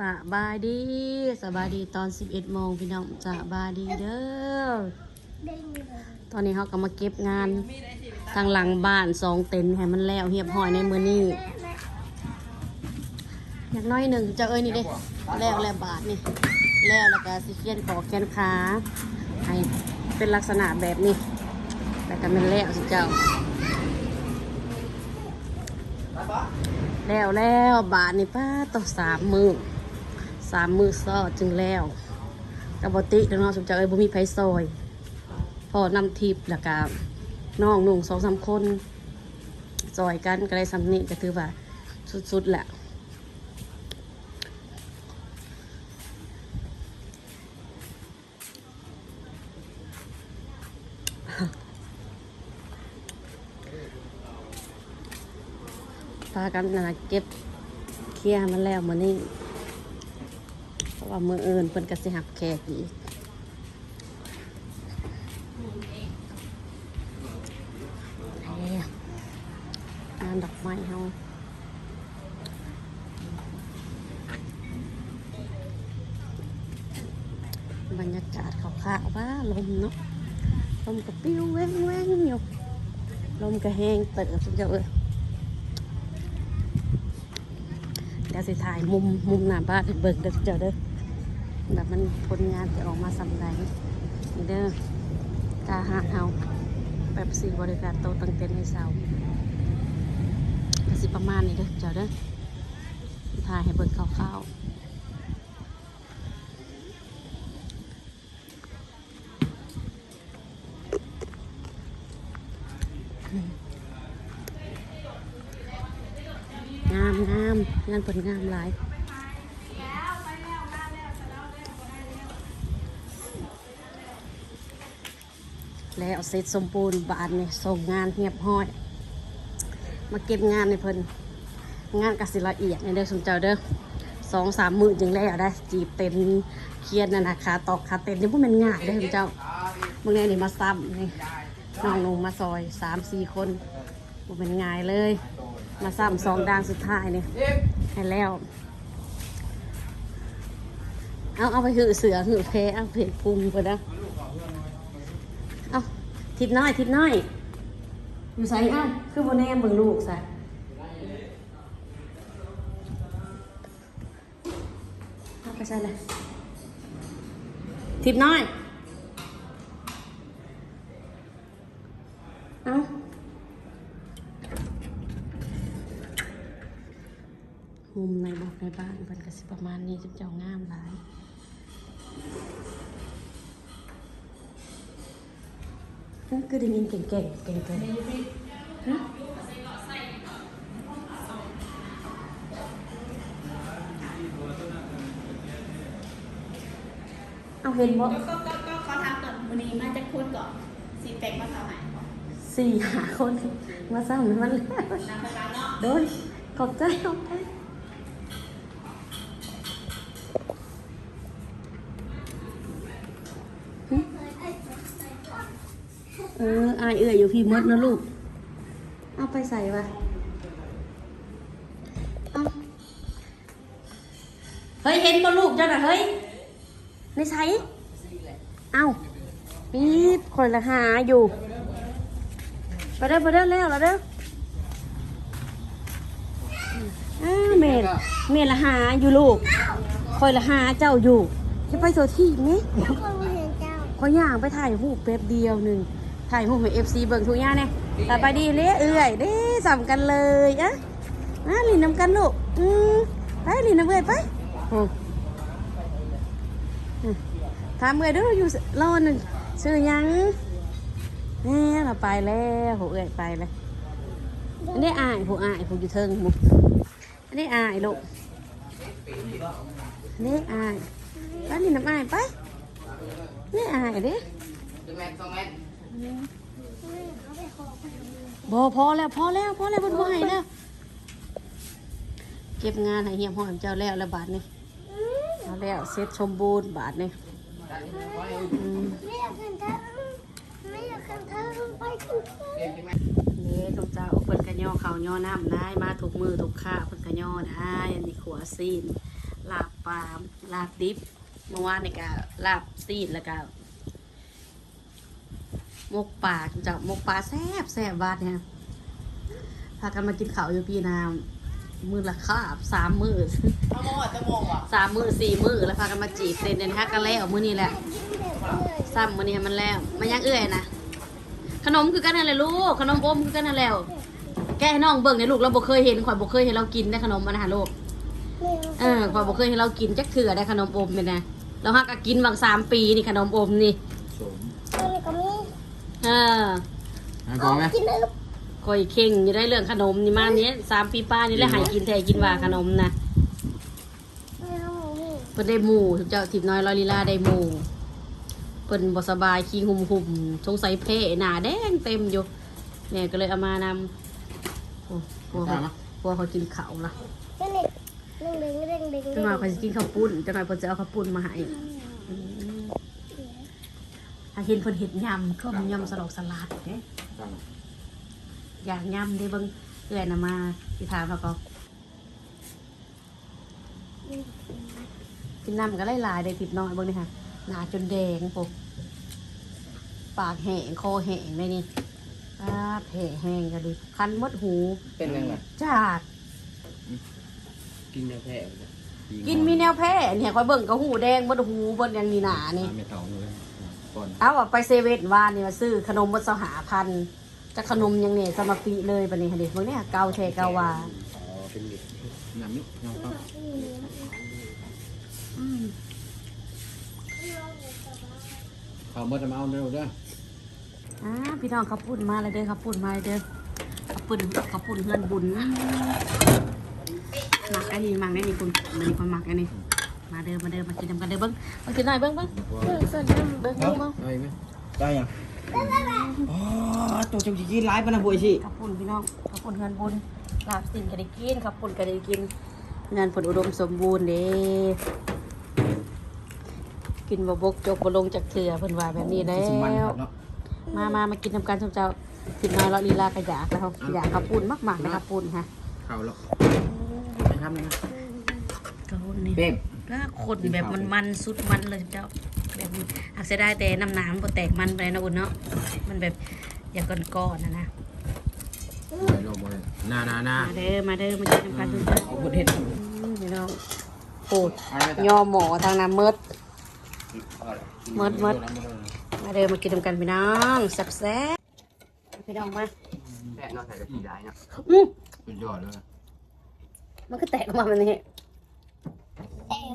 สบายดีสบายดีตอน 11โมงพี่น้องสบายดีเด้อตอนนี้เขาก็มาเก็บงานทางหลังบ้านสองเต็นท์ให้มันแล้วเรียบร้อยในมือนี้อยางน้อยหนึ่งเจะเอ้ยนี่เด้แล้วแล้วบาทนี่แล้วแล้วก็สิเขียนขอแขนขาให้เป็นลักษณะแบบนี้แล้วก็เป็นแล้วสิเจ้าแล้วแล้วบาทนี่ป้าต่อสามมือ สามมือซอดจึงแล้วกับบติเด้อเนาะสมเจ้าเอ้ยบ่มีไผซอยพอนำทิพย์แล้วก็น้องหนุ่งสองสามคนซอยกันก็ได้สำนี้ก็ถือว่าสุดๆแหละพากันนะเก็บเคลียร์มันแล้วมื้อนี้ ว่ามืออื่นเพิ่นก็สิหับแขกอีกงานดอกไม้เฮาบรรยากาศขาวๆว่าลมเนาะลมก็ปิ้วแว้งแว้งอยู่ลมก็แห้งเติบสุดยอดเลยเดี๋ยวสิถ่ายมุมมุมหน้าบ้านเบิ่งเด้อเจ้าเด้อ แบบมันผลงานจะออกมาสำใดนี่เด้อกาหาเฮาแบบสีบริการโตตั้งเต็นให้เสาก็สิประมาณนี้เด้อเจ้าเด้อถ่ายให้เบิ่งคร่าวๆงามงามงานผลงามหลาย แล้วเสร็จสมบูรณ์บานนี่ส่งงานเรียบร้อย มาเก็บงานในเพิ่นงานกสิละเอียดในเด้อสมเจ้าเด้อสองสามมือจึงแล้วได้จีบเต็นเครียดนะนะคะตอกขาเต็นนี่พวกมันง่ายเด้อสมเจ้ามื่อไงนี่มาซ้ำนี่น้องลงมาซอยสามสี่คนพวกมันง่ายเลย มาซ้ำสองด้านสุดท้ายนี่ให้แล้วเอาเอาไปหือเสือหือเพเอาเพจพุงไปนะ ทิดน้อยทิดน้อย อยู่ใส่เอ้าคือโบแนมเบิ่งลูกใส่เอาไปใส่เลยทิดน้อย เอามุมในบอกในบ้านเป็นกสิประมาณนี้จะเจ้างามหลาย นั่นคือได้ยินเก่งๆเก่งๆฮะเอาเห็นบ่ก็ก็ก็เขอถามก่อนวันนี้มาจากคุณก่อนสีแปลกมาท่าไหร่ก่อนสี่หาคน มาสร้างมันแล้วนำปร้านเนาะโดยขอบใจขอบใจ เอออายเอื่อยอยู่พี่มดนะลูก เอาไปใส่ปะเอาเฮ้ยเห็นบ่ลูกเจ้าน่ะเฮ้ยในใช้เอาปี๊บคนละหาอยู่ ไปเด้อไปเด้อแล้วแล้วเด้ออ้าวเมนเมนละหาอยู่ลูกคอยละหาเจ้าอยู่จะไปโซที่ไหมขอย่างไปถ่ายรูปแป๊บเดียวหนึ่ง ถ่ายรูปให้เอฟซีเบิ่งทุกอย่างเนี่ยแต่ไปดีเละเอื่อยเด้สำกันเลยอะอะลินน้ำกันลูกอืมไปลินน้ำเอื่อยไปโอ้อืมถามเอื่อยเด้ออยู่รอหนึ่งซื้อหยังนี่เราไปแล้วหูเอื่อยไปเลยอันนี้อายผู้อายผู้อยู่เทิงหมุอันนี้อายลูกอันนี้อายไปนี่น้ำอายไปนี่อายเด้ บอพอแล้วพอแล้วพอแล้วบนไหวแล้ว เก็บงานให้เฮียมหอมเจ้าแล้วแล้วบาทนี่เอาแล้วเสร็จสมบูรณ์บาทนี่อืมไม่อยากกันเธอไม่อยากกันเธอไปกันเถอะนี่ตรงเจ้าเพิ่นกระย่อเขาวย่อน้ำได้มาถูกมือถูกขาเพิ่นกระย่อได้อันนี้ขัวซีนลาบปปลาลาบดิบเมื่อวานนี่ก็ลาบซีดแล้วก็ มกปลาจะมกปลาแซ่บแซ่บบาดเนี่ยพากันมากินข้าวอยู่พี่นามมือละคาบสามมือเอาโมงอะจะโมงอะสามมือสี่มือแล้วพากันมาจีบเต้นเดินฮักกันแล้วมือนี้แหละซ้ำมือนี้ให้มันแล้วมันยังเอื้อยนะขนมคือกันนั่นแหละลูกขนมอมคือกันนั่นแหล้วแกให้น้องเบิ่งเนี่ยลูกเราบ่เคยเห็นข่อยบ่เคยเห็นเรากินได้ขนมมันนะฮะลูกเออข่อยบ่เคยเห็นเรากินจักเถื่อได้ขนมอมเป็นไงเราฮักก็กินบางสามปีนี่ขนมอมนี่สมนี่ก็มี เออให้พอไหมกินอึบข่อยเข่งอยู่ได้เรื่องขนมนี่มาเนี้ยสามปีป้านี่แหละใหายกินแท้กินว่าขนมนะไม่เอาหมูเพิ่นได้หมู่เจ้าทิพย์น้อยลอยลีลาได้หมู่เพิ่นบ่สบายขี้หุ่มหุ่มๆสงสัยแพ้หน้าแดงเต็มอยู่แม่ก็เลยเอามานำโอ้กลัวเขากลัวเขากินข้าวละนี่นี่เด้งเด้งเด้งเด้งจังหวะเขาจะกินข้าวปุ้นจังหวะเพิ่นจะเอาข้าวปุ้นมาให้อืม ถ้าเห็นเพิ่นเฮ็ดยำก็มียำสลอกสลัดเด้ตั้งอยากยำเด้เบิ่งเอื้อยน่ะมาสิถามเขาก็กินน้ำก็หลายๆได้ทิพย์น้อยเบิ่งนี่ค่ะหน้าจนแดงปุ๊บปากแห้งคอแห้งเลยนี่ปาดแผลแห้งก็ดิคันหมดหูเป็นยังไงจาดกินยาแพ้กินมีแนวแพ้เนี่ยคอยเบิ่งก็หูแดงหมดหูเบนยังมีหนานี่ไม่เท่าเลย ก่อน เอาว่าไปเซเว่นวานนี่มาซื้อขนมบนสหาพันธุ์จะขนมยังเนี่ยสมาปีเลยปะนี่ค่ะเด็กพวกเนี้ยเกาแทเกาวาอ๋อเป็นเด็กน้ำมิน้ำครับอืมเขาเมื่อจะมาเอาเร็วด้วยอ่าพี่น้องเขาวปุ่นมาเลยเด้อเขาวปุ่นมาเลยเด้อเขาวปุ่นเขาวปุ่นเพื่อนบุญหมักอันนี้หมักได้นี่คุณมันนี่คนหมักอันนี้ มาเด้อมาเด้อมากินนำกันเด้อเบิ้งมากินหน่อยเบิ้งเบิ้งเบิ้งส่วนน้ำเบิ้งเบิ้งเบิ้งได้ไหมได้ยังอ๋อตัวจังจีร้ายปะนะบุยชิข้าวปุ่นพี่น้องข้าวปุ่นเฮือนบุญลาบสินก็ได้กินข้าวปุ่นก็ได้กินงานผลอุดมสมบูรณ์เด้กินบะบกจกบะลงจากเถื่อเพิ่นว่าแบบนี้แล้สมันวเนาะมามามากินทำการชมเจ้ากินน้อยเราลีลากระยากแล้วเขาอยากข้าวปุ่นมากๆเลยข้าวปุ่นฮะเข้าแล้วไปทำเลยนะข้าวปุ่น นี่เป๊บก็คนแบบมันมันๆสุดมันเลยเจ้าแบบนี้หักเสียดายแต่น้ำน้ำบ่แตกมันไปนะอุ่นเนาะมันแบบอย่างก้อนๆนะนะไปลงมาเลยนานานามาเด้อมาเด้อมากินทำการชมเจ้าเอาพุทธเห็ดอืมพี่น้องโปดอะไรยอหมอทางน้ำมืดมดมดมาเดินมากินกันพี่น้องแซ่บแซ่บพี่น้องมาแพะนอกใส่กะทิได้นะอืมสุดยอดเลยมันก็แตกออกมาแบบนี้เอ็ มั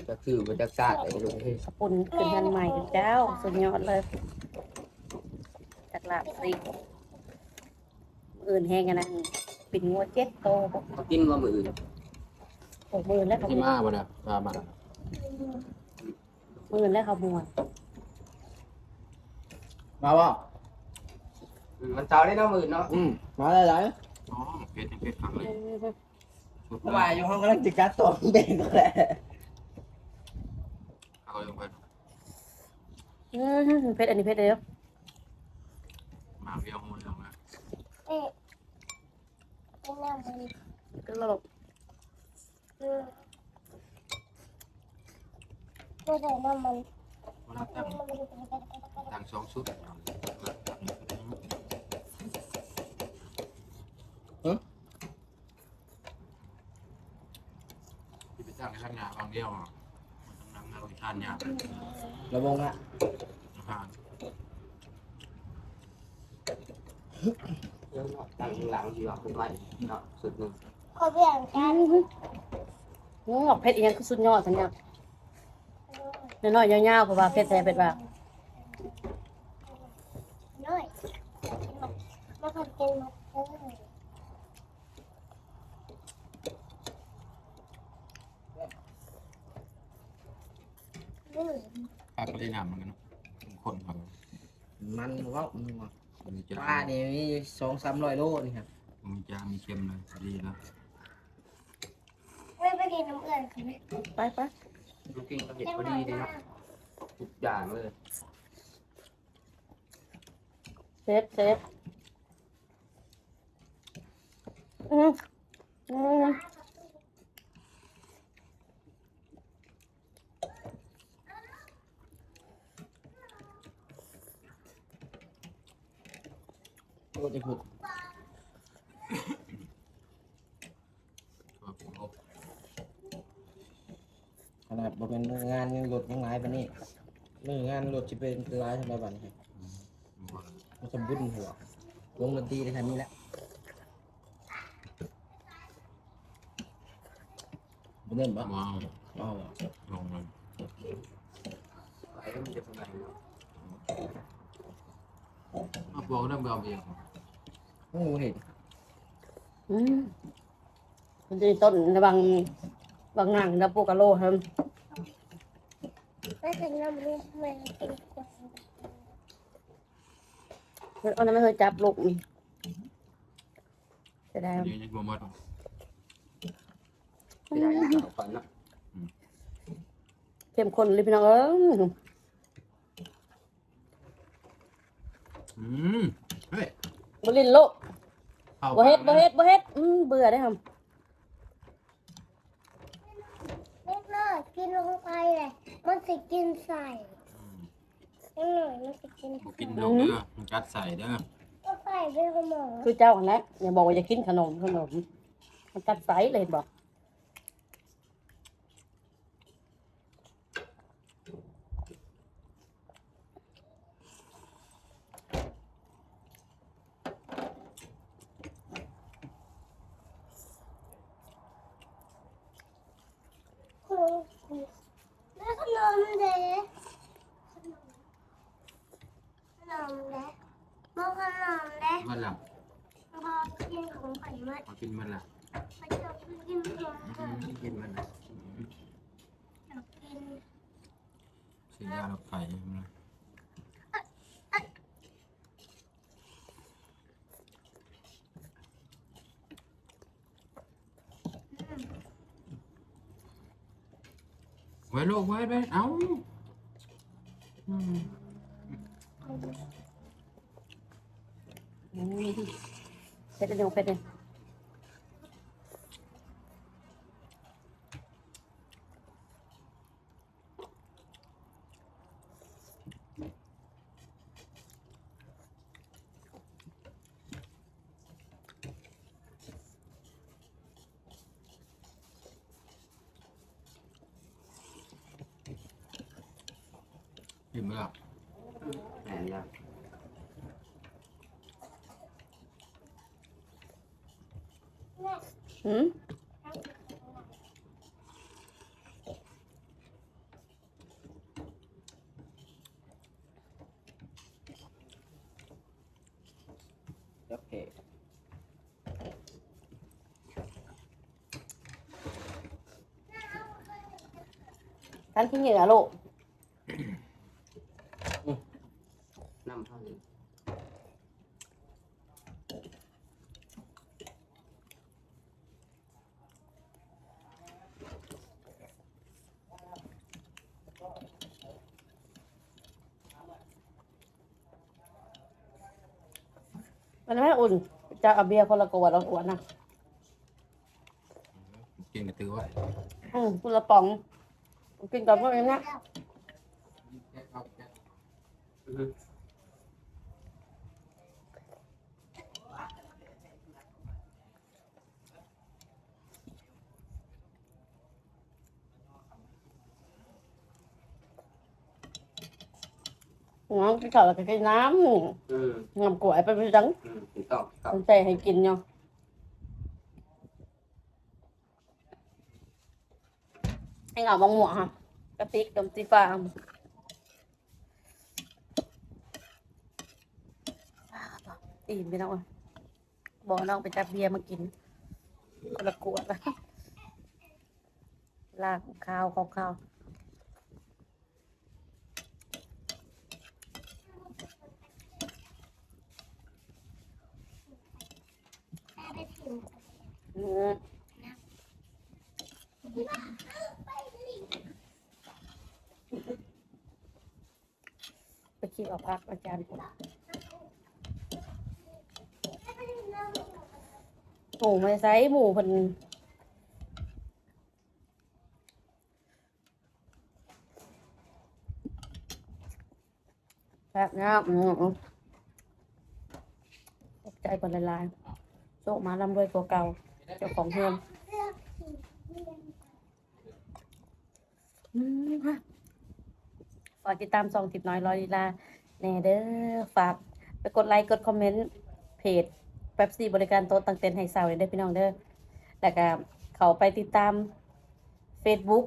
นจะคือมันจะซาดไอ้ลุงที่ขปุ่นขึ้นทันใหม่เจ้า สุดยอดเลยจากลาบสิอื่นแห้งกันนะปิ่นงัวเจ็ดโตกินว่ามืออื่นโอ้มื่นแล้วขกินบวมานบ่เนี่ยพามามื่นแล้วขบวนมาบ่มันเช้าได้เน้าหมื่นเนาะอืมมาหลายๆ อ๋อเพชรเพชรขังเลยชุดเพราะว่าอยู่ห้องกำลังจิกัดตัวเบ่งก็แหละเอาเลงไปอืมเพชรอันนี้เพชรเดียวมาเรียวหุ่นลงนะเอ๊ะเป็นน้ำมันก็หลบอืมไม่ได้น้ำมันมันตั้งตั้งสองชุดที่ไปตั้งข้างหน้าบางเดียวอะ มันต้องนั่งเราทานยากระวงอะทานตั้งหลังอยู่หลังเป็นไรเนาะสุดหนึ่งขอเปลี่ยนกันอืมเพชรอีกอย่างคือสุดยอดสัญญาน้อยๆยาวๆเพราะว่าเพชรแท้เพชรว่าน้อยมาผัดเป็นมาเอออื ปากก็ได้นำเหมือนกันคนเขามันว่ามันว่ามีจะปลาเนี่ยมีสองสามร้อยโลนี่ครับมีจามีเค็มเลยดีแล้วไม่ไปกินน้ำเอื่อนกันไหมไปไปลูกกิ้งก็เห็ดพอดีเลยเนาะทุกอย่างเลยเซฟเซฟอืม จะขุดขนาดบ่เป็นงานยังรถยังหลายปานนี้มืองานรถสิเป็นหลายเท่าไหร่บัดนี้มันสมบูรณ์หัววงดนตรีได้ทันนี้แหละบ่เล่นบ่ว้าวอ๋อลงเลยไปแล้วมันจะเป็นไงมาบอกน้ำเบาเอง โอ้เห็นอืมมันจะมีต้นในบางบางหนังนะปูกะโลครับไม่ถึงน้ำเลี้ยงแม่กินกว่าเอานั้นไม่เคยจับลูกนี่จะได้เดี๋ยวยังบ่หมดไม่ได้เอาฝันนะเข้มข้นเลยพี่น้องเอ้ยอืมเฮ้ย บลินโลกข้าบ่เฮ็ดปากบ่เฮ็ดบ่เฮ็ดอืมเบื่อได้อครับเล็กน้อยกินลงไปเลยมันสิกินใส่เล็กน้อยมันสิกินบ่กินดอกเด้อมันกัดใส่เด้อก็ใส่เป็นขนมคือเจ้าอันแหละอย่าบอกว่าจะกินขนมขนมมันกัดไสเลยเห็นบอก แล้วขนม เด็กขนมเด็กบอกขนมเด็กมันละพอกินของไข่มาเอากินมันละไปจับกินของอืมกินมันละจับกินเสียยาดอกไข่มันละ ไว้ลูกไว้ไปเอ้าอืมอืมเผ็ดเร็วเผ็ดเลย กินไปละแหนยาอืมโอเคท่านพี่เหงื่อลูก น้ำเท่านี้มันไม่อุ่น จะเอาเบียร์คนละกวดละกวดนะกินกระตือไว้อืมคนละป๋องกินกับพวกนี้นะ น้องกินข้าวแล้วก็กินน้อืมำน้ำกล้วยไปไปจังอืมถูกต้องครับสนใจให้กินเนาะให้เหงาบางหมวกค่ะกระติกดมตีฟ้าอิ่มไปแล้วอะบอกน้องไปจับเบียร์มากินคนละขวดละลากข้าวข้าวข้าว ไปถึง อืม ไปคิดเอาพักอาจารย์ผมหมูไม่ใส่หมูเพันแบบนี้อือตกใจใจก่อนละลายโชคมาลำรวยกว่าเก่า จ้าของเฮือนอืมฮะฝากติดตามซองติดน้อยรอยลีลาแน่เด้อฝากไปกดไลค์กดคอมเมนต์เพจแป๊บซี่บริการโต๊ะตั้งเต็นท์ให้สาวเลยเด้อพี่น้องเด้อแล้วก็เขาไปติดตาม Facebook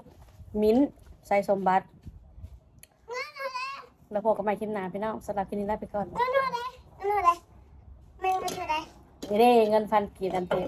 มิ้นท์ไซสมบัติ แล้วพบกันใหม่คลิปหน้าพี่น้องสำหรับคลิปนี้ลาไปก่อนนั่นอะไรนั่นอะไรแม่งไม่ใช่อะไรนี่เด้เงินฟันกีดอันเต็ม